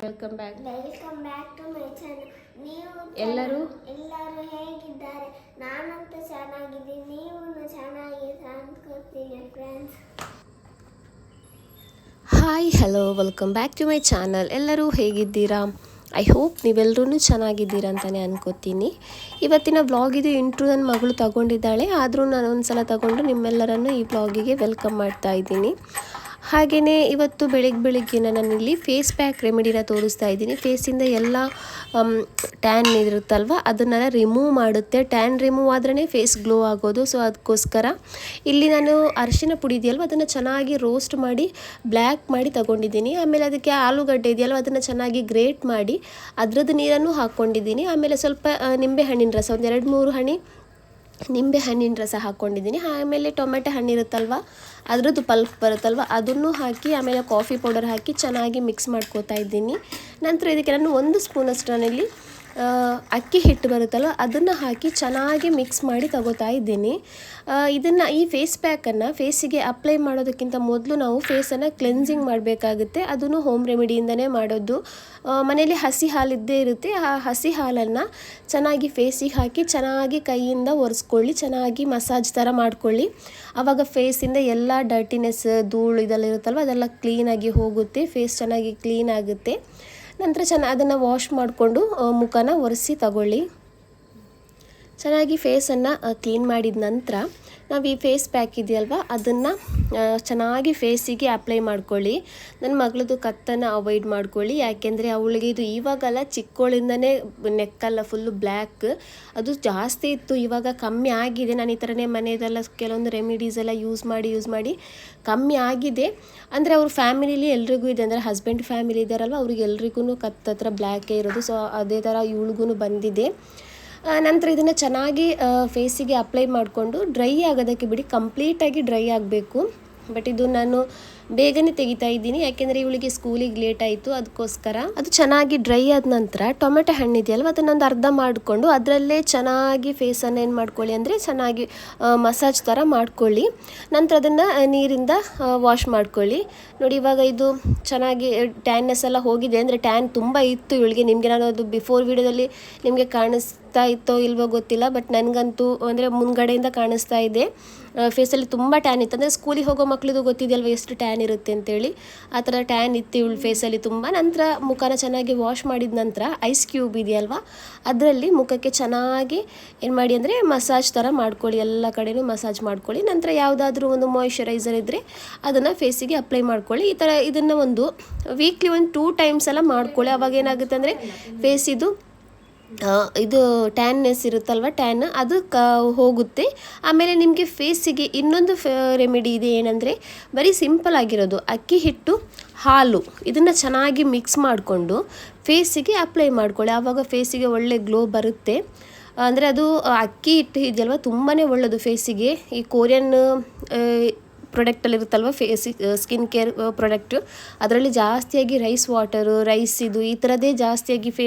Welcome back welcome back to my channel ನೀವು ಎಲ್ಲರೂ? ಎಲ್ಲರೂ ಹೇಗಿದ್ದಾರೆ? ನಾನಂತೂ ಚೆನ್ನಾಗಿದ್ದೀನಿ. ನೀವು ಚೆನ್ನಾಗಿ ಅನ್ಕೋತೀನಿ friends hi hello welcome back to my channel ಎಲ್ಲರೂ ಹೇಗಿದ್ದೀರಾ? ಐ ಹೋಪ್ ನೀವೆಲ್ಲರೂ ಚೆನ್ನಾಗಿದ್ದೀರಾ ಅಂತಲೇ ಅನ್ಕೋತೀನಿ. ಇವತ್ತಿನ ಬ್ಲಾಗ್ ಇದು ಇಂಟ್ರು ನನ್ನ ಮಗಳು ತಗೊಂಡಿದ್ದಾಳೆ. ಆದರೂ ನಾನು ಒಂದು ಸಲ ತಗೊಂಡು ನಿಮ್ಮೆಲ್ಲರನ್ನು ಈ ಬ್ಲಾಗಿಗೆ ವೆಲ್ಕಮ್ ಮಾಡ್ತಾ ಇದ್ದೀನಿ. ಹಾಗೆಯೇ ಇವತ್ತು ಬೆಳಿಗ್ಗೆ ಬೆಳಿಗ್ಗೆ ನಾನಿಲ್ಲಿ ಫೇಸ್ ಪ್ಯಾಕ್ ರೆಮಿಡಿನ ತೋರಿಸ್ತಾ ಇದ್ದೀನಿ. ಫೇಸಿಂದ ಎಲ್ಲ ಟ್ಯಾನ್ ಇರುತ್ತಲ್ವ? ಅದನ್ನೆಲ್ಲ ರಿಮೂವ್ ಮಾಡುತ್ತೆ. ಟ್ಯಾನ್ ರಿಮೂವ್ ಆದ್ರೇ ಫೇಸ್ ಗ್ಲೋ ಆಗೋದು. ಸೊ ಅದಕ್ಕೋಸ್ಕರ ಇಲ್ಲಿ ನಾನು ಅರಿಶಿನ ಪುಡಿ ಇದೆಯಲ್ವ? ಅದನ್ನು ಚೆನ್ನಾಗಿ ರೋಸ್ಟ್ ಮಾಡಿ ಬ್ಲ್ಯಾಕ್ ಮಾಡಿ ತಗೊಂಡಿದ್ದೀನಿ. ಆಮೇಲೆ ಅದಕ್ಕೆ ಆಲೂಗಡ್ಡೆ ಇದೆಯಲ್ವ? ಅದನ್ನು ಚೆನ್ನಾಗಿ ಗ್ರೇಟ್ ಮಾಡಿ, ಅದರದ್ದು ನೀರನ್ನು ಹಾಕ್ಕೊಂಡಿದ್ದೀನಿ ಆಮೇಲೆ ಸ್ವಲ್ಪ ನಿಂಬೆ ಹಣ್ಣಿನ ರಸ ಒಂದು ಎರಡು ಮೂರು ಹನಿ ನಿಂಬೆ ಹಣ್ಣಿನ ರಸ ಹಾಕ್ಕೊಂಡಿದ್ದೀನಿ ಆಮೇಲೆ ಟೊಮೆಟೊ ಹಣ್ಣಿರುತ್ತಲ್ವ ಅದರದ್ದು ಪಲ್ಪ್ ಬರುತ್ತಲ್ವ, ಅದನ್ನು ಹಾಕಿ, ಆಮೇಲೆ ಕಾಫಿ ಪೌಡರ್ ಹಾಕಿ ಚೆನ್ನಾಗಿ ಮಿಕ್ಸ್ ಮಾಡ್ಕೋತಾ ಇದ್ದೀನಿ. ನಂತರ ಇದಕ್ಕೆ ನಾನು ಒಂದು ಸ್ಪೂನಷ್ಟು ನಾನಿಲ್ಲಿ ಅಕ್ಕಿ ಹಿಟ್ಟು ಬರುತ್ತಲ್ಲ, ಅದನ್ನು ಹಾಕಿ ಚೆನ್ನಾಗಿ ಮಿಕ್ಸ್ ಮಾಡಿ ತಗೋತಾ ಇದ್ದೀನಿ. ಇದನ್ನು ಈ ಫೇಸ್ ಪ್ಯಾಕನ್ನು ಫೇಸಿಗೆ ಅಪ್ಲೈ ಮಾಡೋದಕ್ಕಿಂತ ಮೊದಲು ನಾವು ಫೇಸನ್ನು ಕ್ಲೆನ್ಸಿಂಗ್ ಮಾಡಬೇಕಾಗುತ್ತೆ. ಅದನ್ನು ಹೋಮ್ ರೆಮಿಡಿಯಿಂದನೇ ಮಾಡೋದು. ಮನೆಯಲ್ಲಿ ಹಸಿ ಹಾಲಿದ್ದೇ ಇರುತ್ತೆ. ಆ ಹಸಿ ಹಾಲನ್ನು ಚೆನ್ನಾಗಿ ಫೇಸಿಗೆ ಹಾಕಿ ಚೆನ್ನಾಗಿ ಕೈಯಿಂದ ಒರೆಸ್ಕೊಳ್ಳಿ, ಚೆನ್ನಾಗಿ ಮಸಾಜ್ ಥರ ಮಾಡ್ಕೊಳ್ಳಿ. ಆವಾಗ ಫೇಸಿಂದ ಎಲ್ಲ ಡರ್ಟಿನೆಸ್ ಧೂಳು ಇದೆಲ್ಲ ಇರುತ್ತಲ್ವ, ಅದೆಲ್ಲ ಕ್ಲೀನಾಗಿ ಹೋಗುತ್ತೆ ಫೇಸ್ ಚೆನ್ನಾಗಿ ಕ್ಲೀನ್ ಆಗುತ್ತೆ. ನಂತರ ಚೆನ್ನ ಅದನ್ನು ವಾಶ್ ಮಾಡಿಕೊಂಡು ಮುಖನ ಒರೆಸಿ ತಗೊಳ್ಳಿ. ಚೆನ್ನಾಗಿ ಫೇಸನ್ನು ಕ್ಲೀನ್ ಮಾಡಿದ ನಂತರ ನಾವು ಈ ಫೇಸ್ ಪ್ಯಾಕ್ ಇದೆಯಲ್ವ? ಅದನ್ನು ಚೆನ್ನಾಗಿ ಫೇಸಿಗೆ ಅಪ್ಲೈ ಮಾಡ್ಕೊಳ್ಳಿ. ನನ್ನ ಮಗಳದು ಕತ್ತನ್ನು ಅವಾಯ್ಡ್ ಮಾಡ್ಕೊಳ್ಳಿ. ಯಾಕೆಂದರೆ ಅವಳಿಗೆ ಇದು ಇವಾಗಲ್ಲ, ಚಿಕ್ಕೋಳಿಂದನೇ ನೆಕ್ಕಲ್ಲ, ಫುಲ್ಲು ಬ್ಲ್ಯಾಕ್. ಅದು ಜಾಸ್ತಿ ಇತ್ತು, ಇವಾಗ ಕಮ್ಮಿ ಆಗಿದೆ. ನಾನು ಈ ಥರನೇ ಮನೆಯದೆಲ್ಲ ಕೆಲವೊಂದು ರೆಮಿಡೀಸ್ ಎಲ್ಲ ಯೂಸ್ ಮಾಡಿ ಯೂಸ್ ಮಾಡಿ ಕಮ್ಮಿ ಆಗಿದೆ. ಅಂದರೆ ಅವ್ರ ಫ್ಯಾಮಿಲಿಲಿ ಎಲ್ರಿಗೂ ಇದೆ. ಅಂದರೆ ಹಸ್ಬೆಂಡ್ ಫ್ಯಾಮಿಲಿ ಇದ್ದಾರಲ್ವ? ಅವ್ರಿಗೆ ಎಲ್ರಿಗೂ ಕತ್ತತ್ರ ಬ್ಲ್ಯಾಕೇ ಇರೋದು. ಸೊ, ಅದೇ ಥರ ಇವಳಿಗೂ ಬಂದಿದೆ. ನಂತರ ಇದನ್ನು ಚೆನ್ನಾಗಿ ಫೇಸಿಗೆ ಅಪ್ಲೈ ಮಾಡಿಕೊಂಡು ಡ್ರೈ ಆಗೋದಕ್ಕೆ ಬಿಡಿ ಕಂಪ್ಲೀಟಾಗಿ ಡ್ರೈ ಆಗಬೇಕು. ಬಟ್ ಇದು ನಾನು ಬೇಗನೆ ತೆಗಿತಾ ಇದ್ದೀನಿ. ಯಾಕೆಂದರೆ ಇವಳಿಗೆ ಸ್ಕೂಲಿಗೆ ಲೇಟ್ ಆಯಿತು, ಅದಕ್ಕೋಸ್ಕರ. ಅದು ಚೆನ್ನಾಗಿ ಡ್ರೈ ಆದ ನಂತರ ಟೊಮೆಟೊ ಹಣ್ಣಿದೆಯಲ್ವ ಅದನ್ನೊಂದು ಅರ್ಧ ಮಾಡಿಕೊಂಡು ಅದರಲ್ಲೇ ಚೆನ್ನಾಗಿ ಫೇಸನ್ನು ಏನು ಮಾಡ್ಕೊಳ್ಳಿ ಅಂದರೆ ಚೆನ್ನಾಗಿ ಮಸಾಜ್ ಥರ ಮಾಡ್ಕೊಳ್ಳಿ. ನಂತರ ಅದನ್ನು ನೀರಿಂದ ವಾಶ್ ಮಾಡ್ಕೊಳ್ಳಿ. ನೋಡಿ, ಇವಾಗ ಇದು ಚೆನ್ನಾಗಿ ಟ್ಯಾನ್ನೆಸ್ ಎಲ್ಲ ಹೋಗಿದೆ. ಅಂದರೆ ಟ್ಯಾನ್ ತುಂಬ ಇತ್ತು ಇವಳಿಗೆ. ನಿಮಗೆ ನಾನು ಅದು ಬಿಫೋರ್ ವೀಡಿಯೋದಲ್ಲಿ ನಿಮಗೆ ಕಾಣಿಸ್ತಾ ಇತ್ತೋ ಇಲ್ವೋ ಗೊತ್ತಿಲ್ಲ ಬಟ್ ನನಗಂತೂ ಅಂದರೆ ಮುಂದ್ಗಡೆಯಿಂದ ಕಾಣಿಸ್ತಾ ಇದೆ. ಫೇಸಲ್ಲಿ ತುಂಬ ಟ್ಯಾನ್ ಇತ್ತು. ಅಂದರೆ ಸ್ಕೂಲಿಗೆ ಹೋಗೋ ಮಕ್ಳಿದು ಗೊತ್ತಿದೆಯಲ್ವ ಎಷ್ಟು ಟ್ಯಾನ್ ಇರುತ್ತೆ ಅಂತೇಳಿ? ಆ ಥರ ಟ್ಯಾನ್ ಇತ್ತು ಇವಳು ಫೇಸಲ್ಲಿ ತುಂಬ. ನಂತರ ಮುಖನ ಚೆನ್ನಾಗಿ ವಾಶ್ ಮಾಡಿದ ನಂತರ ಐಸ್ ಕ್ಯೂಬ್ ಇದೆಯಲ್ವ, ಅದರಲ್ಲಿ ಮುಖಕ್ಕೆ ಚೆನ್ನಾಗಿ ಏನು ಮಾಡಿ ಅಂದರೆ ಮಸಾಜ್ ಥರ ಮಾಡ್ಕೊಳ್ಳಿ. ಎಲ್ಲ ಕಡೆಯೂ ಮಸಾಜ್ ಮಾಡ್ಕೊಳ್ಳಿ. ನಂತರ ಯಾವುದಾದ್ರೂ ಒಂದು ಮಾಯಿಶ್ಚರೈಸರ್ ಇದ್ದರೆ ಅದನ್ನು ಫೇಸಿಗೆ ಅಪ್ಲೈ ಮಾಡ್ಕೊಳ್ಳಿ. ಈ ಥರ ಇದನ್ನು ಒಂದು ವೀಕ್ಲಿ ಒಂದು ಟೂ ಟೈಮ್ಸ್ ಎಲ್ಲ ಮಾಡ್ಕೊಳ್ಳಿ. ಅವಾಗ ಏನಾಗುತ್ತೆ ಅಂದರೆ ಫೇಸ್ ಇದು ಟ್ಯಾನ್ನೆಸ್ ಇರುತ್ತಲ್ವ ಟ್ಯಾನ್ ಅದು ಕ, ಹೋಗುತ್ತೆ. ಆಮೇಲೆ ನಿಮಗೆ ಫೇಸಿಗೆ ಇನ್ನೊಂದು ಫ ರೆಮಿಡಿ ಇದೆ ಏನಂದರೆ, ಬರೀ ಸಿಂಪಲ್ ಆಗಿರೋದು, ಅಕ್ಕಿ ಹಿಟ್ಟು, ಹಾಲು, ಇದನ್ನು ಚೆನ್ನಾಗಿ ಮಿಕ್ಸ್ ಮಾಡಿಕೊಂಡು ಫೇಸಿಗೆ ಅಪ್ಲೈ ಮಾಡ್ಕೊಳ್ಳಿ. ಆವಾಗ ಫೇಸಿಗೆ ಒಳ್ಳೆ ಗ್ಲೋ ಬರುತ್ತೆ. ಅಂದರೆ ಅದು ಅಕ್ಕಿ ಹಿಟ್ಟು ಇದೆಯಲ್ವ ತುಂಬಾ ಒಳ್ಳೆಯದು ಫೇಸಿಗೆ ಈ ಕೊರಿಯನ್ ಪ್ರಾಡಕ್ಟಲ್ಲಿ ಇರುತ್ತಲ್ವ ಫೇಸಿ ಸ್ಕಿನ್ ಕೇರ್ ಪ್ರಾಡಕ್ಟು ಅದರಲ್ಲಿ ಜಾಸ್ತಿಯಾಗಿ ರೈಸ್ ವಾಟರು ರೈಸ್ ಇದು ಈ ಥರದೇ ಜಾಸ್ತಿಯಾಗಿ ಫೇ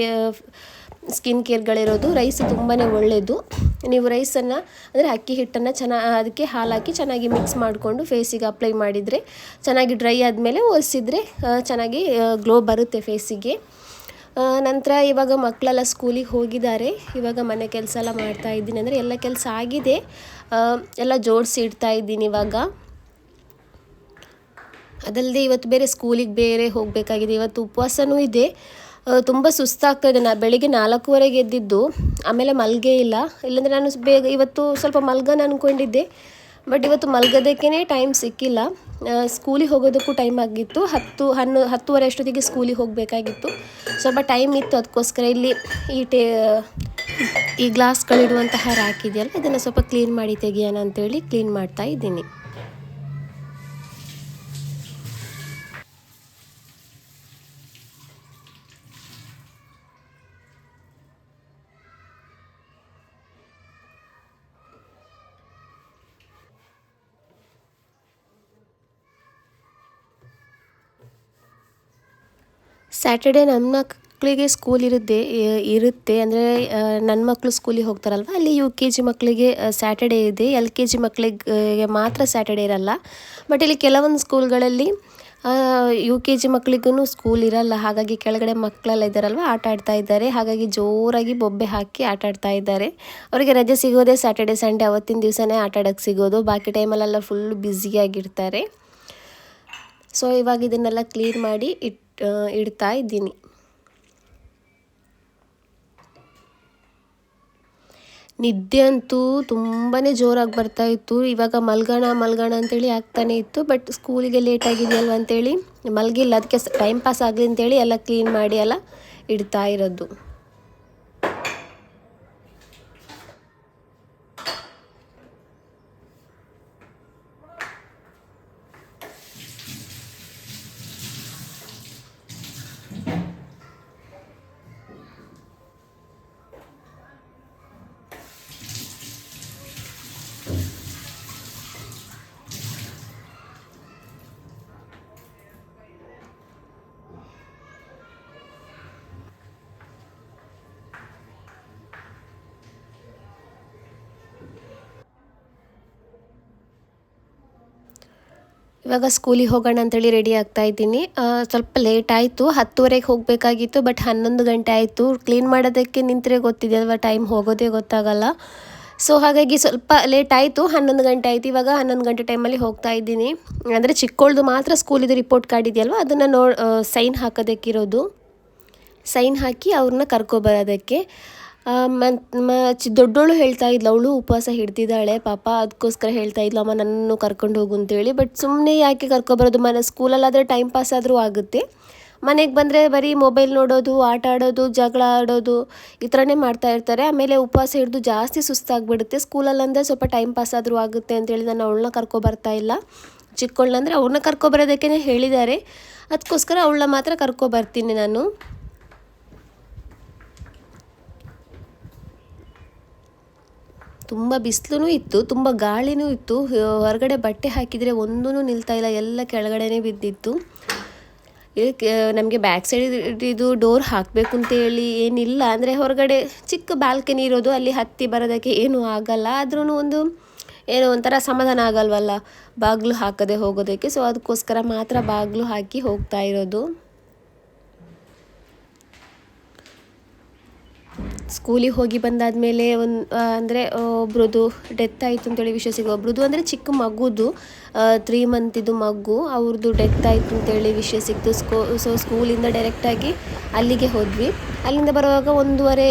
ಸ್ಕಿನ್ ಕೇರ್ಗಳಿರೋದು ರೈಸ್ ತುಂಬಾ ಒಳ್ಳೆಯದು ನೀವು ರೈಸನ್ನು ಅಂದರೆ ಅಕ್ಕಿ ಹಿಟ್ಟನ್ನು ಚೆನ್ನಾಗಿ ಅದಕ್ಕೆ ಹಾಲಾಕಿ ಚೆನ್ನಾಗಿ ಮಿಕ್ಸ್ ಮಾಡಿಕೊಂಡು ಫೇಸಿಗೆ ಅಪ್ಲೈ ಮಾಡಿದರೆ ಚೆನ್ನಾಗಿ ಡ್ರೈ ಆದಮೇಲೆ ಒರೆಸಿದ್ರೆ ಚೆನ್ನಾಗಿ ಗ್ಲೋ ಬರುತ್ತೆ ಫೇಸಿಗೆ. ನಂತರ ಇವಾಗ ಮಕ್ಕಳೆಲ್ಲ ಸ್ಕೂಲಿಗೆ ಹೋಗಿದ್ದಾರೆ. ಇವಾಗ ಮನೆ ಕೆಲಸ ಎಲ್ಲ ಮಾಡ್ತಾ ಇದ್ದೀನಿ. ಅಂದರೆ ಎಲ್ಲ ಕೆಲಸ ಆಗಿದೆ. ಎಲ್ಲ ಜೋಡಿಸಿ ಇಡ್ತಾ ಇದ್ದೀನಿ ಇವಾಗ. ಅದಲ್ಲದೆ ಇವತ್ತು ಬೇರೆ ಸ್ಕೂಲಿಗೆ ಬೇರೆ ಹೋಗಬೇಕಾಗಿದೆ. ಇವತ್ತು ಉಪವಾಸನೂ ಇದೆ. ತುಂಬ ಸುಸ್ತಾಗ್ತಾಯಿದೆ. ನಾ ಬೆಳಿಗ್ಗೆ ನಾಲ್ಕೂವರೆಗೆ ಎದ್ದಿದ್ದು, ಆಮೇಲೆ ಮಲಗೇ ಇಲ್ಲ. ಇಲ್ಲಾಂದರೆ ನಾನು ಬೇಗ ಇವತ್ತು ಸ್ವಲ್ಪ ಮಲ್ಗೋಣ ಅಂದ್ಕೊಂಡಿದ್ದೆ ಬಟ್ ಇವತ್ತು ಮಲ್ಗೋದಕ್ಕೇ ಟೈಮ್ ಸಿಕ್ಕಿಲ್ಲ. ಸ್ಕೂಲಿಗೆ ಹೋಗೋದಕ್ಕೂ ಟೈಮ್ ಆಗಿತ್ತು. ಹತ್ತು, ಹನ್ನು, ಹತ್ತುವರೆ ಅಷ್ಟೊತ್ತಿಗೆ ಸ್ಕೂಲಿಗೆ ಹೋಗಬೇಕಾಗಿತ್ತು. ಸ್ವಲ್ಪ ಟೈಮ್ ಇತ್ತು. ಅದಕ್ಕೋಸ್ಕರ ಇಲ್ಲಿ ಈ ಟೇ, ಈ ಗ್ಲಾಸ್ಗಳಿಡುವಂತಹ ರ್ಯಾಕ್ ಇದೆಯಲ್ಲ, ಇದನ್ನು ಸ್ವಲ್ಪ ಕ್ಲೀನ್ ಮಾಡಿ ತೆಗಿಯೋಣ ಅಂತೇಳಿ ಕ್ಲೀನ್ ಮಾಡ್ತಾ ಇದ್ದೀನಿ. ಸ್ಯಾಟರ್ಡೇ ನನ್ನ ಮಕ್ಕಳಿಗೆ ಸ್ಕೂಲ್ ಇರುತ್ತೆ ಇರುತ್ತೆ. ಅಂದರೆ ನನ್ನ ಮಕ್ಕಳು ಸ್ಕೂಲಿಗೆ ಹೋಗ್ತಾರಲ್ವ? ಅಲ್ಲಿ ಯು ಕೆ ಜಿ ಮಕ್ಕಳಿಗೆ ಸ್ಯಾಟರ್ಡೇ ಇದೆ. ಎಲ್ ಕೆ ಜಿ ಮಕ್ಕಳಿಗೆ ಮಾತ್ರ ಸ್ಯಾಟರ್ಡೇ ಇರಲ್ಲ. ಬಟ್ ಇಲ್ಲಿ ಕೆಲವೊಂದು ಸ್ಕೂಲ್ಗಳಲ್ಲಿ ಯು ಕೆ ಜಿ ಮಕ್ಕಳಿಗೂ ಸ್ಕೂಲ್ ಇರಲ್ಲ. ಹಾಗಾಗಿ ಕೆಳಗಡೆ ಮಕ್ಕಳೆಲ್ಲ ಇದ್ದಾರಲ್ವ? ಆಟ ಆಡ್ತಾ ಇದ್ದಾರೆ. ಹಾಗಾಗಿ ಜೋರಾಗಿ ಬೊಬ್ಬೆ ಹಾಕಿ ಆಟ ಆಡ್ತಾ ಇದ್ದಾರೆ. ಅವರಿಗೆ ರಜೆ ಸಿಗೋದೇ ಸ್ಯಾಟರ್ಡೆ ಸಂಡೇ ಅವತ್ತಿನ ದಿವಸನೇ ಆಟ ಆಡೋಕ್ಕೆ ಸಿಗೋದು. ಬಾಕಿ ಟೈಮಲ್ಲೆಲ್ಲ ಫುಲ್ ಬ್ಯುಸಿಯಾಗಿರ್ತಾರೆ ಸೊ ಇವಾಗ ಇದನ್ನೆಲ್ಲ ಕ್ಲೀನ್ ಮಾಡಿ ಇಟ್ ಆ, ಇಡ್ತಾ ಇದ್ದೀನಿ. ನಿದ್ದೆ ಅಂತೂ ತುಂಬಾ ಜೋರಾಗಿ ಬರ್ತಾ ಇತ್ತು. ಇವಾಗ ಮಲ್ಗೋಣ ಮಲ್ಗೋಣ ಅಂತೇಳಿ ಆಗ್ತಾನೆ ಇತ್ತು. ಬಟ್ ಸ್ಕೂಲಿಗೆ ಲೇಟ್ ಆಗಿದೆಯಲ್ವ ಅಂತೇಳಿ ಮಲಗಿಲ್ಲ. ಅದಕ್ಕೆ ಟೈಮ್ ಪಾಸ್ ಆಗಲಿ ಅಂತೇಳಿ ಎಲ್ಲ ಕ್ಲೀನ್ ಮಾಡಿ ಎಲ್ಲ ಇಡ್ತಾ ಇರೋದು. ಇವಾಗ ಸ್ಕೂಲಿಗೆ ಹೋಗೋಣ ಅಂತೇಳಿ ರೆಡಿ ಆಗ್ತಾ ಇದ್ದೀನಿ. ಸ್ವಲ್ಪ ಲೇಟ್ ಆಯಿತು, ಹತ್ತುವರೆಗೆ ಹೋಗಬೇಕಾಗಿತ್ತು ಬಟ್ ಹನ್ನೊಂದು ಗಂಟೆ ಆಯಿತು. ಕ್ಲೀನ್ ಮಾಡೋದಕ್ಕೆ ನಿಂತರೆ ಗೊತ್ತಿದೆಯಲ್ವ ಟೈಮ್ ಹೋಗೋದೇ ಗೊತ್ತಾಗಲ್ಲ. ಸೊ ಹಾಗಾಗಿ ಸ್ವಲ್ಪ ಲೇಟ್ ಆಯಿತು, ಹನ್ನೊಂದು ಗಂಟೆ ಆಯಿತು. ಇವಾಗ ಹನ್ನೊಂದು ಗಂಟೆ ಟೈಮಲ್ಲಿ ಹೋಗ್ತಾ ಇದ್ದೀನಿ. ಅಂದರೆ ಚಿಕ್ಕವಳ್ದು ಮಾತ್ರ ಸ್ಕೂಲಿದು ರಿಪೋರ್ಟ್ ಕಾರ್ಡ್ ಇದೆಯಲ್ವ, ಅದನ್ನು ನೋ ಸೈನ್ ಹಾಕೋದಕ್ಕಿರೋದು. ಸೈನ್ ಹಾಕಿ ಅವ್ರನ್ನ ಕರ್ಕೊಬರೋದಕ್ಕೆ ಮತ್ತು ದೊಡ್ಡೋಳು ಹೇಳ್ತಾ ಇದ್ಲು, ಅವಳು ಉಪವಾಸ ಹಿಡ್ದಿದ್ದಾಳೆ, ಪಾಪ ಅದಕ್ಕೋಸ್ಕರ ಹೇಳ್ತಾ ಇದ್ಲು, ಅಮ್ಮ ನನ್ನನ್ನು ಕರ್ಕೊಂಡು ಹೋಗು ಅಂತೇಳಿ. ಬಟ್ ಸುಮ್ಮನೆ ಯಾಕೆ ಕರ್ಕೊಬರೋದು? ಮನೆ, ಸ್ಕೂಲಲ್ಲಾದರೆ ಟೈಮ್ ಪಾಸ್ ಆದರೂ ಆಗುತ್ತೆ. ಮನೆಗೆ ಬಂದರೆ ಬರೀ ಮೊಬೈಲ್ ನೋಡೋದು, ಆಟ ಆಡೋದು, ಜಗಳ ಆಡೋದು, ಈ ಥರನೇ ಮಾಡ್ತಾ ಇರ್ತಾರೆ. ಆಮೇಲೆ ಉಪವಾಸ ಹಿಡಿದು ಜಾಸ್ತಿ ಸುಸ್ತಾಗ್ಬಿಡುತ್ತೆ. ಸ್ಕೂಲಲ್ಲಂದರೆ ಸ್ವಲ್ಪ ಟೈಮ್ ಪಾಸ್ ಆದರೂ ಆಗುತ್ತೆ ಅಂತೇಳಿ ನಾನು ಅವಳನ್ನ ಕರ್ಕೊಬರ್ತಾ ಇಲ್ಲ. ಚಿಕ್ಕವಳಂದರೆ ಅವ್ರನ್ನ ಕರ್ಕೊಬರೋದಕ್ಕೆ ಹೇಳಿದ್ದಾರೆ. ಅದಕ್ಕೋಸ್ಕರ ಅವಳನ್ನ ಮಾತ್ರ ಕರ್ಕೊಬರ್ತೀನಿ ನಾನು. ತುಂಬ ಬಿಸಿಲೂ ಇತ್ತು, ತುಂಬ ಗಾಳಿನೂ ಇತ್ತು. ಹೊರಗಡೆ ಬಟ್ಟೆ ಹಾಕಿದರೆ ಒಂದೂ ನಿಲ್ತಾ ಇಲ್ಲ, ಎಲ್ಲ ಕೆಳಗಡೆನೇ ಬಿದ್ದಿತ್ತು. ನಮಗೆ ಬ್ಯಾಕ್ ಸೈಡ್ ಇದು ಡೋರ್ ಹಾಕಬೇಕು ಅಂತೇಳಿ ಏನಿಲ್ಲ. ಅಂದರೆ ಹೊರಗಡೆ ಚಿಕ್ಕ ಬಾಲ್ಕನಿ ಇರೋದು, ಅಲ್ಲಿ ಹತ್ತಿ ಬರೋದಕ್ಕೆ ಏನೂ ಆಗಲ್ಲ. ಆದ್ರೂ ಒಂದು ಏನೋ ಒಂಥರ ಸಮಾಧಾನ ಆಗಲ್ವಲ್ಲ, ಬಾಗಿಲು ಹಾಕದೆ ಹೋಗೋದಕ್ಕೆ. ಸೊ ಅದಕ್ಕೋಸ್ಕರ ಮಾತ್ರ ಬಾಗಿಲು ಹಾಕಿ ಹೋಗ್ತಾ ಇರೋದು. ಸ್ಕೂಲಿಗೆ ಹೋಗಿ ಬಂದಾದ ಮೇಲೆ ಒಂದು ಅಂದರೆ ಒಬ್ರದ್ದು ಡೆತ್ ಆಯಿತು ಅಂತೇಳಿ ವಿಷಯ ಸಿಗೋ ಒಬ್ರದ್ದು ಅಂದರೆ ಚಿಕ್ಕ ಮಗುದು ತ್ರೀ ಮಂತಿದ್ದು ಮಗು ಅವ್ರದ್ದು ಡೆತ್ ಆಯಿತು ಅಂತೇಳಿ ವಿಷಯ ಸಿಕ್ತು. ಸ್ಕೂ ಸೊ ಸ್ಕೂಲಿಂದ ಡೈರೆಕ್ಟಾಗಿ ಅಲ್ಲಿಗೆ ಹೋದ್ವಿ. ಅಲ್ಲಿಂದ ಬರುವಾಗ ಒಂದೂವರೆ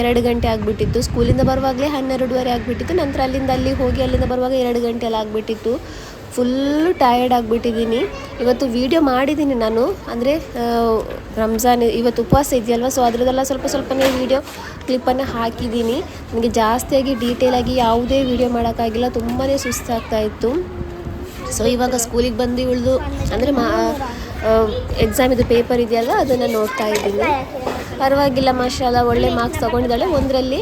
ಎರಡು ಗಂಟೆ ಆಗಿಬಿಟ್ಟಿತ್ತು. ಸ್ಕೂಲಿಂದ ಬರುವಾಗಲೇ ಹನ್ನೆರಡುವರೆ ಆಗಿಬಿಟ್ಟಿತ್ತು. ನಂತರ ಅಲ್ಲಿಂದ ಅಲ್ಲಿಗೆ ಹೋಗಿ ಅಲ್ಲಿಂದ ಬರುವಾಗ ಎರಡು ಗಂಟೆ ಎಲ್ಲ ಆಗಿಬಿಟ್ಟಿತ್ತು. ಫುಲ್ಲು ಟಯರ್ಡ್ ಆಗಿಬಿಟ್ಟಿದ್ದೀನಿ. ಇವತ್ತು ವೀಡಿಯೋ ಮಾಡಿದ್ದೀನಿ ನಾನು. ಅಂದರೆ ರಂಜಾನ್ ಇವತ್ತು ಉಪವಾಸ ಇದೆಯಲ್ವ? ಸೊ ಅದರದೆಲ್ಲ ಸ್ವಲ್ಪ ಸ್ವಲ್ಪನೇ ವೀಡಿಯೋ ಕ್ಲಿಪ್ಪನ್ನು ಹಾಕಿದ್ದೀನಿ. ನನಗೆ ಜಾಸ್ತಿಯಾಗಿ ಡೀಟೇಲಾಗಿ ಯಾವುದೇ ವೀಡಿಯೋ ಮಾಡೋಕ್ಕಾಗಿಲ್ಲ. ತುಂಬಾ ಸುಸ್ತಾಗ್ತಾ ಇತ್ತು. ಸೊ ಇವಾಗ ಸ್ಕೂಲಿಗೆ ಬಂದು ಉಳಿದು ಅಂದರೆ ಮಾ ಎಕ್ಸಾಮ್ ಇದು ಪೇಪರ್ ಇದೆಯಲ್ಲ ಅದನ್ನು ನೋಡ್ತಾ ಇದ್ದೀನಿ. ಪರವಾಗಿಲ್ಲ ಮಾಷಾಲ ಒಳ್ಳೆ ಮಾರ್ಕ್ಸ್ ತೊಗೊಂಡಿದ್ದಾಳೆ. ಒಂದರಲ್ಲಿ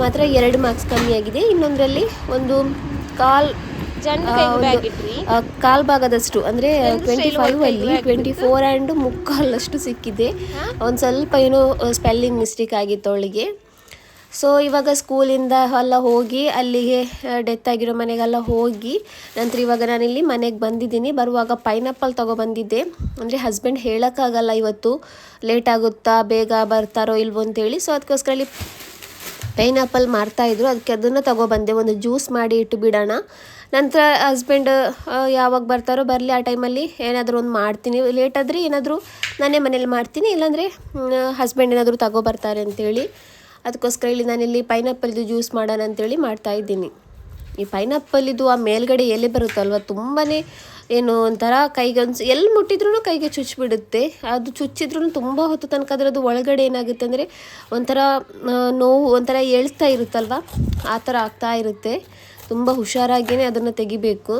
ಮಾತ್ರ ಎರಡು ಮಾರ್ಕ್ಸ್ ಕಮ್ಮಿ ಆಗಿದೆ. ಇನ್ನೊಂದರಲ್ಲಿ ಒಂದು ಕಾಲ್ ಕಾಲ್ ಭಾಗದಷ್ಟು ಅಂದರೆ ಟ್ವೆಂಟಿ ಫೈವ್ ಅಲ್ಲಿ ಟ್ವೆಂಟಿ ಫೋರ್ ಆ್ಯಂಡ್ ಮುಕ್ಕಾಲಷ್ಟು ಸಿಕ್ಕಿದೆ. ಒಂದು ಸ್ವಲ್ಪ ಏನೋ ಸ್ಪೆಲ್ಲಿಂಗ್ ಮಿಸ್ಟೇಕ್ ಆಗಿತ್ತು ಅವಳಿಗೆ. ಸೊ ಇವಾಗ ಸ್ಕೂಲಿಂದ ಎಲ್ಲ ಹೋಗಿ ಅಲ್ಲಿಗೆ ಡೆತ್ ಆಗಿರೋ ಮನೆಗೆಲ್ಲ ಹೋಗಿ ನಂತರ ಇವಾಗ ನಾನಿಲ್ಲಿ ಮನೆಗೆ ಬಂದಿದ್ದೀನಿ. ಬರುವಾಗ ಪೈನಾಪಲ್ ತೊಗೊಬಂದಿದ್ದೆ. ಅಂದರೆ ಹಸ್ಬೆಂಡ್ ಹೇಳೋಕ್ಕಾಗಲ್ಲ ಇವತ್ತು. ಲೇಟ್ ಆಗುತ್ತಾ ಬೇಗ ಬರ್ತಾರೋ ಇಲ್ವೋ ಅಂತೇಳಿ. ಸೊ ಅದಕ್ಕೋಸ್ಕರ ಇಲ್ಲಿ ಪೈನಾಪಲ್ ಮಾರ್ತಾಯಿದ್ರು ಅದಕ್ಕೆ ಅದನ್ನು ತಗೊಬಂದೆ. ಒಂದು ಜ್ಯೂಸ್ ಮಾಡಿ ಇಟ್ಟು ಬಿಡೋಣ. ನಂತರ ಹಸ್ಬೆಂಡ್ ಯಾವಾಗ ಬರ್ತಾರೋ ಬರಲಿ ಆ ಟೈಮಲ್ಲಿ ಏನಾದರೂ ಒಂದು ಮಾಡ್ತೀನಿ. ಲೇಟ್ ಆದರೆ ಏನಾದರೂ ನಾನೇ ಮನೇಲಿ ಮಾಡ್ತೀನಿ. ಇಲ್ಲಾಂದರೆ ಹಸ್ಬೆಂಡ್ ಏನಾದರೂ ತಗೊಬರ್ತಾರೆ ಅಂತೇಳಿ. ಅದಕ್ಕೋಸ್ಕರ ಇಲ್ಲಿ ನಾನಿಲ್ಲಿ ಪೈನಾಪಲ್ದು ಜ್ಯೂಸ್ ಮಾಡೋಣ ಅಂತೇಳಿ ಮಾಡ್ತಾಯಿದ್ದೀನಿ ಈ ಪೈನಾಪಲ್ಲಿದು ಆ ಮೇಲ್ಗಡೆ ಎಲೆ ಬರುತ್ತಲ್ವ ತುಂಬಾ ಏನು ಒಂಥರ ಕೈಗೆ ಒಂದು ಎಲ್ಲಿ ಮುಟ್ಟಿದ್ರೂ ಕೈಗೆ ಚುಚ್ಚಿಬಿಡುತ್ತೆ ಅದು ಚುಚ್ಚಿದ್ರೂ ತುಂಬ ಹೊತ್ತು ತನಕ ಅದರದ್ದು ಒಳಗಡೆ ಏನಾಗುತ್ತೆ ಅಂದರೆ ಒಂಥರ ನೋವು ಒಂಥರ ಎಳ್ತಾ ಇರುತ್ತಲ್ವ, ಆ ಥರ ಆಗ್ತಾ ಇರುತ್ತೆ. ತುಂಬ ಹುಷಾರಾಗಿಯೇ ಅದನ್ನು ತೆಗಿಬೇಕು.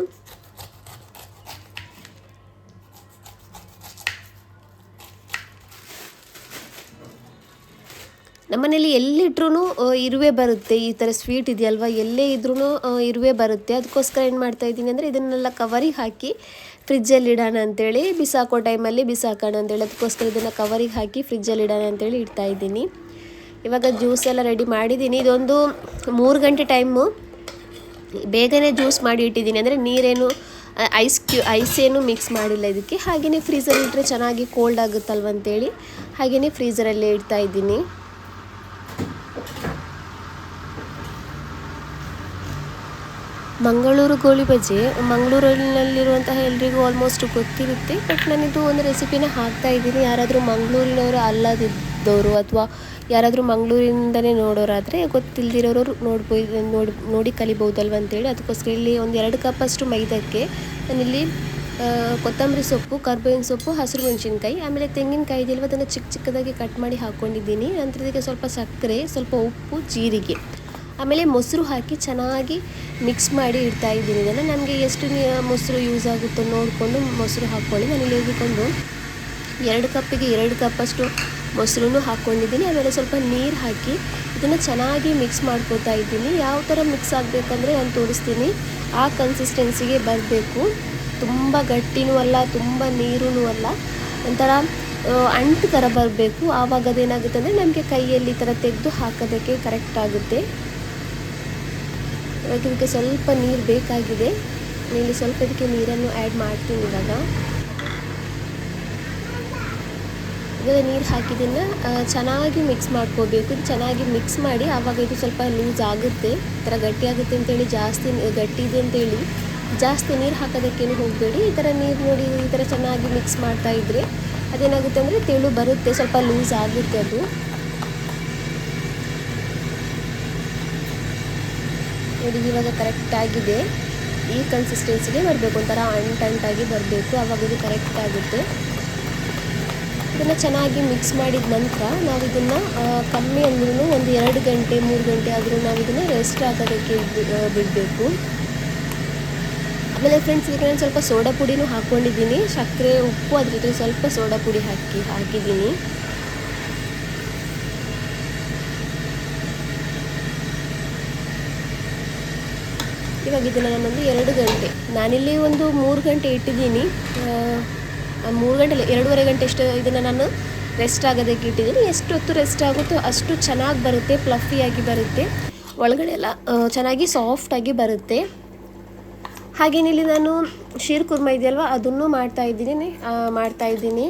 ನಮ್ಮನೇಲಿ ಎಲ್ಲಿಟ್ರೂ ಇರುವೆ ಬರುತ್ತೆ. ಈ ಥರ ಸ್ವೀಟ್ ಇದೆಯಲ್ವ? ಎಲ್ಲೇ ಇದ್ರೂ ಇರುವೆ ಬರುತ್ತೆ. ಅದಕ್ಕೋಸ್ಕರ ಏನು ಮಾಡ್ತಾ ಇದ್ದೀನಿ ಅಂದರೆ ಇದನ್ನೆಲ್ಲ ಕವರಿಗೆ ಹಾಕಿ ಫ್ರಿಜ್ಜಲ್ಲಿ ಇಡೋಣ ಅಂತೇಳಿ, ಬಿಸಾಕೋ ಟೈಮಲ್ಲಿ ಬಿಸಾಕೋಣ ಅಂತೇಳಿ, ಅದಕ್ಕೋಸ್ಕರ ಇದನ್ನು ಕವರಿಗೆ ಹಾಕಿ ಫ್ರಿಜ್ಜಲ್ಲಿ ಇಡೋಣ ಅಂತೇಳಿ ಇಡ್ತಾ ಇದ್ದೀನಿ. ಇವಾಗ ಜ್ಯೂಸ್ ಎಲ್ಲ ರೆಡಿ ಮಾಡಿದ್ದೀನಿ. ಇದೊಂದು ಮೂರು ಗಂಟೆ ಟೈಮು. ಬೇಗನೆ ಜ್ಯೂಸ್ ಮಾಡಿ ಇಟ್ಟಿದ್ದೀನಿ. ಅಂದರೆ ನೀರೇನು, ಐಸ್ ಕ್ಯೂ, ಐಸ್ ಏನು ಮಿಕ್ಸ್ ಮಾಡಿಲ್ಲ ಇದಕ್ಕೆ. ಹಾಗೆಯೇ ಫ್ರೀಸರ್ ಇಟ್ಟರೆ ಚೆನ್ನಾಗಿ ಕೋಲ್ಡ್ ಆಗುತ್ತಲ್ವ ಅಂತೇಳಿ ಹಾಗೆಯೇ ಫ್ರೀಸರಲ್ಲೇ ಇಡ್ತಾ ಇದ್ದೀನಿ. ಮಂಗಳೂರು ಗೋಳಿ ಬಜೆ ಮಂಗಳೂರಿನಲ್ಲಿರುವಂತಹ ಎಲ್ರಿಗೂ ಆಲ್ಮೋಸ್ಟ್ ಗೊತ್ತಿರುತ್ತೆ ಬಟ್ ನಾನಿದು ಒಂದು ರೆಸಿಪಿನ ಹಾಕ್ತಾ ಇದ್ದೀನಿ. ಯಾರಾದರೂ ಮಂಗಳೂರಿನವರು ಅಲ್ಲದಿದ್ದವರು ಅಥವಾ ಯಾರಾದರೂ ಮಂಗಳೂರಿಂದನೇ ನೋಡೋರಾದರೆ ಗೊತ್ತಿಲ್ಲದಿರೋರು ನೋಡ್ಬೋದು ನೋಡಿ ನೋಡಿ ಕಲಿಬೋದಲ್ವ ಅಂತೇಳಿ. ಅದಕ್ಕೋಸ್ಕರ ಇಲ್ಲಿ ಒಂದು ಎರಡು ಕಪ್ಪಷ್ಟು ಮೈದಕ್ಕೆ ನಾನಿಲ್ಲಿ ಕೊತ್ತಂಬರಿ ಸೊಪ್ಪು, ಕರ್ಬೇವಿನ ಸೊಪ್ಪು, ಹಸಿರು ಮೆಣಸಿನ್ಕಾಯಿ, ಆಮೇಲೆ ತೆಂಗಿನಕಾಯಿ ಇದೆಯಲ್ವ ಅದನ್ನು ಚಿಕ್ಕ ಚಿಕ್ಕದಾಗಿ ಕಟ್ ಮಾಡಿ ಹಾಕ್ಕೊಂಡಿದ್ದೀನಿ ನಂತರ ಇದಕ್ಕೆ ಸ್ವಲ್ಪ ಸಕ್ಕರೆ, ಸ್ವಲ್ಪ ಉಪ್ಪು, ಜೀರಿಗೆ. ಆಮೇಲೆ ಮೊಸರು ಹಾಕಿ ಚೆನ್ನಾಗಿ ಮಿಕ್ಸ್ ಮಾಡಿ ಇಡ್ತಾ ಇದ್ದೀನಿ. ಇದನ್ನು ನಮಗೆ ಎಷ್ಟು ಮೊಸರು ಯೂಸ್ ಆಗುತ್ತೋ ನೋಡಿಕೊಂಡು ಮೊಸರು ಹಾಕ್ಕೊಳ್ಳಿ ನಾನು ಇಲ್ಲಿ ಹೋಗಿಕೊಂಡು ಎರಡು ಕಪ್ಪಿಗೆ ಎರಡು ಕಪ್ಪಷ್ಟು ಮೊಸರು ಹಾಕ್ಕೊಂಡಿದ್ದೀನಿ ಆಮೇಲೆ ಸ್ವಲ್ಪ ನೀರು ಹಾಕಿ ಇದನ್ನು ಚೆನ್ನಾಗಿ ಮಿಕ್ಸ್ ಮಾಡ್ಕೋತಾ ಇದ್ದೀನಿ. ಯಾವ ಥರ ಮಿಕ್ಸ್ ಆಗಬೇಕಂದ್ರೆ ನಾನು ತೋರಿಸ್ತೀನಿ. ಆ ಕನ್ಸಿಸ್ಟೆನ್ಸಿಗೆ ಬರಬೇಕು. ತುಂಬ ಗಟ್ಟಿನೂ ಅಲ್ಲ, ತುಂಬ ನೀರೂ ಅಲ್ಲ. ಒಂಥರ ಅಂಟು ಥರ ಬರಬೇಕು. ಆವಾಗ ಅದೇನಾಗುತ್ತೆ ಅಂದರೆ ನಮಗೆ ಕೈಯಲ್ಲಿ ಈ ಥರ ತೆಗೆದು ಹಾಕೋದಕ್ಕೆ ಕರೆಕ್ಟ್ ಆಗುತ್ತೆ. ಇವಾಗ ಇದಕ್ಕೆ ಸ್ವಲ್ಪ ನೀರು ಬೇಕಾಗಿದೆ. ಇಲ್ಲಿ ಸ್ವಲ್ಪ ಇದಕ್ಕೆ ನೀರನ್ನು ಆ್ಯಡ್ ಮಾಡ್ತೀನಿ ಇವಾಗ. ಇವಾಗ ನೀರು ಹಾಕಿದ್ದನ್ನು ಚೆನ್ನಾಗಿ ಮಿಕ್ಸ್ ಮಾಡ್ಕೋಬೇಕು. ಚೆನ್ನಾಗಿ ಮಿಕ್ಸ್ ಮಾಡಿ ಆವಾಗ ಇದು ಸ್ವಲ್ಪ ಲೂಸ್ ಆಗುತ್ತೆ ಈ ಥರ ಗಟ್ಟಿಯಾಗುತ್ತೆ ಅಂತೇಳಿ, ಜಾಸ್ತಿ ಗಟ್ಟಿ ಇದೆ ಅಂತೇಳಿ. ಜಾಸ್ತಿ ನೀರು ಹಾಕೋದಕ್ಕೇನು ಹೋಗಬೇಡಿ. ಈ ಥರ ನೀರು ನೋಡಿ ಈ ಥರ ಚೆನ್ನಾಗಿ ಮಿಕ್ಸ್ ಮಾಡ್ತಾ ಇದ್ದರೆ ಅದೇನಾಗುತ್ತೆ ಅಂದರೆ ತೆಳು ಬರುತ್ತೆ, ಸ್ವಲ್ಪ ಲೂಸ್ ಆಗುತ್ತೆ ಅದು. ನೋಡಿ, ಇವಾಗ ಕರೆಕ್ಟಾಗಿದೆ ಈ ಕನ್ಸಿಸ್ಟೆನ್ಸಿಗೆ ಬರಬೇಕು, ಒಂಥರ ಅಂಟಂಟಾಗಿ ಬರಬೇಕು, ಆವಾಗ ಇದು ಕರೆಕ್ಟ್ ಆಗುತ್ತೆ. ಇದನ್ನು ಚೆನ್ನಾಗಿ ಮಿಕ್ಸ್ ಮಾಡಿದ ನಂತರ ನಾವು ಇದನ್ನು ಕಮ್ಮಿ ಅಂದ್ರೂ ಒಂದು ಎರಡು ಗಂಟೆ, ಮೂರು ಗಂಟೆ ಆದರೂ ನಾವು ಇದನ್ನು ರೆಸ್ಟ್ ಆಗೋದಕ್ಕೆ ಬಿಡಬೇಕು. ಆಮೇಲೆ ಫ್ರೆಂಡ್ಸ್ ಇದಕ್ಕೆ ನಾನು ಸ್ವಲ್ಪ ಸೋಡಾ ಪುಡಿನೂ ಹಾಕ್ಕೊಂಡಿದ್ದೀನಿ ಸಕ್ಕರೆ, ಉಪ್ಪು ಅದ್ರ ಜೊತೆ ಸ್ವಲ್ಪ ಸೋಡಾ ಪುಡಿ ಹಾಕಿ, ಹಾಕಿದ್ದೀನಿ. ಇವಾಗ ಇದನ್ನು ನಾನೊಂದು ಎರಡು ಗಂಟೆ, ನಾನಿಲ್ಲಿ ಒಂದು ಮೂರು ಗಂಟೆ ಇಟ್ಟಿದ್ದೀನಿ. ಮೂರು ಗಂಟೆ ಎರಡೂವರೆ ಗಂಟೆ ಎಷ್ಟು ಇದನ್ನು ನಾನು ರೆಸ್ಟ್ ಆಗೋದಕ್ಕೆ ಇಟ್ಟಿದ್ದೀನಿ. ಎಷ್ಟು ಹೊತ್ತು ರೆಸ್ಟ್ ಆಗುತ್ತೋ ಅಷ್ಟು ಚೆನ್ನಾಗಿ ಬರುತ್ತೆ ಪ್ಲಫಿಯಾಗಿ ಬರುತ್ತೆ. ಒಳಗಡೆ ಎಲ್ಲ ಚೆನ್ನಾಗಿ ಸಾಫ್ಟಾಗಿ ಬರುತ್ತೆ. ಹಾಗೇನೆ ಇಲ್ಲಿ ನಾನು ಶೀರ್ ಕುರ್ಮ ಇದೆಯಲ್ವ, ಅದನ್ನು ಮಾಡ್ತಾ ಇದ್ದೀನಿ ಮಾಡ್ತಾ ಇದ್ದೀನಿ.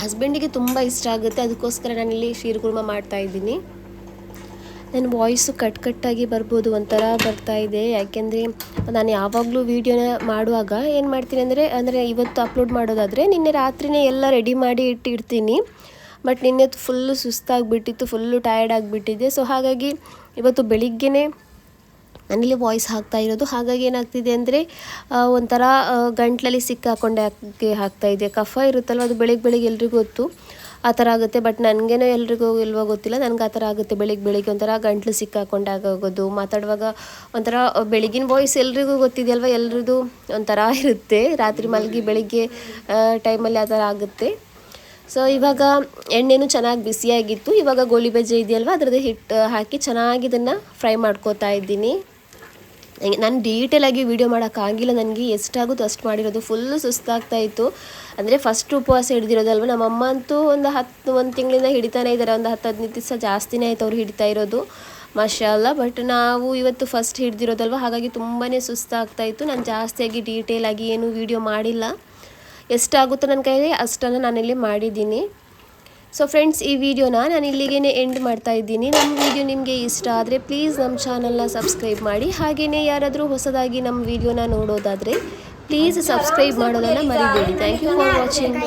ಹಸ್ಬೆಂಡಿಗೆ ತುಂಬ ಇಷ್ಟ ಆಗುತ್ತೆ, ಅದಕ್ಕೋಸ್ಕರ ನಾನಿಲ್ಲಿ ಶೀರ್ ಕುರ್ಮ ಮಾಡ್ತಾ ಇದ್ದೀನಿ. ನನ್ನ ವಾಯ್ಸು ಕಟ್ ಕಟ್ಟಾಗಿ ಬರ್ಬೋದು ಒಂಥರ ಬರ್ತಾ ಇದೆ. ಯಾಕೆಂದರೆ ನಾನು ಯಾವಾಗಲೂ ವೀಡಿಯೋನ ಮಾಡುವಾಗ ಏನು ಮಾಡ್ತೀನಿ ಅಂದರೆ ಅಂದರೆ ಇವತ್ತು ಅಪ್ಲೋಡ್ ಮಾಡೋದಾದರೆ ನಿನ್ನೆ ರಾತ್ರಿನೇ ಎಲ್ಲ ರೆಡಿ ಮಾಡಿ ಇಟ್ಟಿರ್ತೀನಿ. ಬಟ್ ನಿನ್ನೆ ಫುಲ್ಲು ಸುಸ್ತಾಗಿಬಿಟ್ಟಿತ್ತು ಫುಲ್ಲು ಟಯರ್ಡ್ ಆಗಿಬಿಟ್ಟಿದೆ. ಸೊ ಹಾಗಾಗಿ ಇವತ್ತು ಬೆಳಿಗ್ಗೆನೇ ನಾನಿಲ್ಲಿ ವಾಯ್ಸ್ ಹಾಕ್ತಾ ಇರೋದು. ಹಾಗಾಗಿ ಏನಾಗ್ತಿದೆ ಅಂದರೆ ಒಂಥರ ಗಂಟಲಲ್ಲಿ ಸಿಕ್ಕಾಕೊಂಡೆ ಹಾಕಿ ಇದೆ. ಕಫ ಇರುತ್ತಲ್ವ? ಅದು ಬೆಳಿಗ್ಗೆ ಬೆಳಿಗ್ಗೆ ಎಲ್ರಿಗೂ ಗೊತ್ತು. ಆ ಥರ ಆಗುತ್ತೆ. ಬಟ್ ನನಗೇನೋ ಎಲ್ರಿಗೂ ಇಲ್ವೋ ಗೊತ್ತಿಲ್ಲ. ನನಗೆ ಆ ಥರ ಆಗುತ್ತೆ. ಬೆಳಿಗ್ಗೆ ಬೆಳಿಗ್ಗೆ ಒಂಥರ ಗಂಟ್ಲು ಸಿಕ್ಕಾಕೊಂಡಾಗೋದು ಮಾತಾಡುವಾಗ ಒಂಥರ ಬೆಳಗಿನ ವಾಯ್ಸ್ ಎಲ್ರಿಗೂ ಗೊತ್ತಿದೆಯಲ್ವ? ಎಲ್ರದ್ದು ಒಂಥರ ಇರುತ್ತೆ. ರಾತ್ರಿ ಮಲಗಿ ಬೆಳಿಗ್ಗೆ ಟೈಮಲ್ಲಿ ಆ ಥರ ಆಗುತ್ತೆ. ಸೊ ಇವಾಗ ಎಣ್ಣೆನು ಚೆನ್ನಾಗಿ ಬಿಸಿಯಾಗಿತ್ತು. ಇವಾಗ ಗೋಳಿ ಇದೆಯಲ್ವ? ಅದರದ್ದು ಹಿಟ್ಟು ಹಾಕಿ ಚೆನ್ನಾಗಿ ಇದನ್ನು ಫ್ರೈ ಮಾಡ್ಕೋತಾ ಇದ್ದೀನಿ. ನಾನು ಡೀಟೇಲಾಗಿ ವೀಡಿಯೋ ಮಾಡೋಕ್ಕಾಗಿಲ್ಲ ನನಗೆ ಎಷ್ಟಾಗುತ್ತೋ ಅಷ್ಟು ಮಾಡಿರೋದು ಫುಲ್ಲು ಸುಸ್ತಾಗ್ತಾ ಇತ್ತು. ಅಂದರೆ ಫಸ್ಟ್ ಉಪವಾಸ ಹಿಡಿದಿರೋದಲ್ವ? ನಮ್ಮಮ್ಮ ಅಂತೂ ಒಂದು ಹತ್ತು, ಒಂದು ತಿಂಗಳಿಂದ ಹಿಡಿತಾನೆ ಇದ್ದಾರೆ. ಒಂದು ಹತ್ತು, ಹದಿನೈದು ದಿವಸ ಜಾಸ್ತಿನೇ ಆಯ್ತು ಅವ್ರು ಹಿಡಿತಾ ಇರೋದು. ಮಶಾಲ ಬಟ್ ನಾವು ಇವತ್ತು ಫಸ್ಟ್ ಹಿಡ್ದಿರೋದಲ್ವ? ಹಾಗಾಗಿ ತುಂಬಾ ಸುಸ್ತಾಗ್ತಾ ಇತ್ತು. ನಾನು ಜಾಸ್ತಿಯಾಗಿ ಡೀಟೇಲಾಗಿ ಏನು ವೀಡಿಯೋ ಮಾಡಿಲ್ಲ. ಎಷ್ಟಾಗುತ್ತೋ ನನ್ನ ಕೈಯಲ್ಲಿ ಅಷ್ಟನ್ನು ನಾನಿಲ್ಲಿ ಮಾಡಿದ್ದೀನಿ. ಸೊ ಫ್ರೆಂಡ್ಸ್ ಈ ವಿಡಿಯೋನ ನಾನು ಇಲ್ಲಿಗೇ ಎಂಡ್ ಮಾಡ್ತಾ ಇದ್ದೀನಿ. ನಮ್ಮ ವಿಡಿಯೋ ನಿಮಗೆ ಇಷ್ಟ ಆದರೆ ಪ್ಲೀಸ್ ನಮ್ಮ ಚಾನಲ್ನ ಸಬ್ಸ್ಕ್ರೈಬ್ ಮಾಡಿ. ಹಾಗೆಯೇ ಯಾರಾದರೂ ಹೊಸದಾಗಿ ನಮ್ಮ ವಿಡಿಯೋನ ನೋಡೋದಾದರೆ ಪ್ಲೀಸ್ ಸಬ್ಸ್ಕ್ರೈಬ್ ಮಾಡೋದನ್ನ ಮರಿಬೇಡಿ. Thank you for watching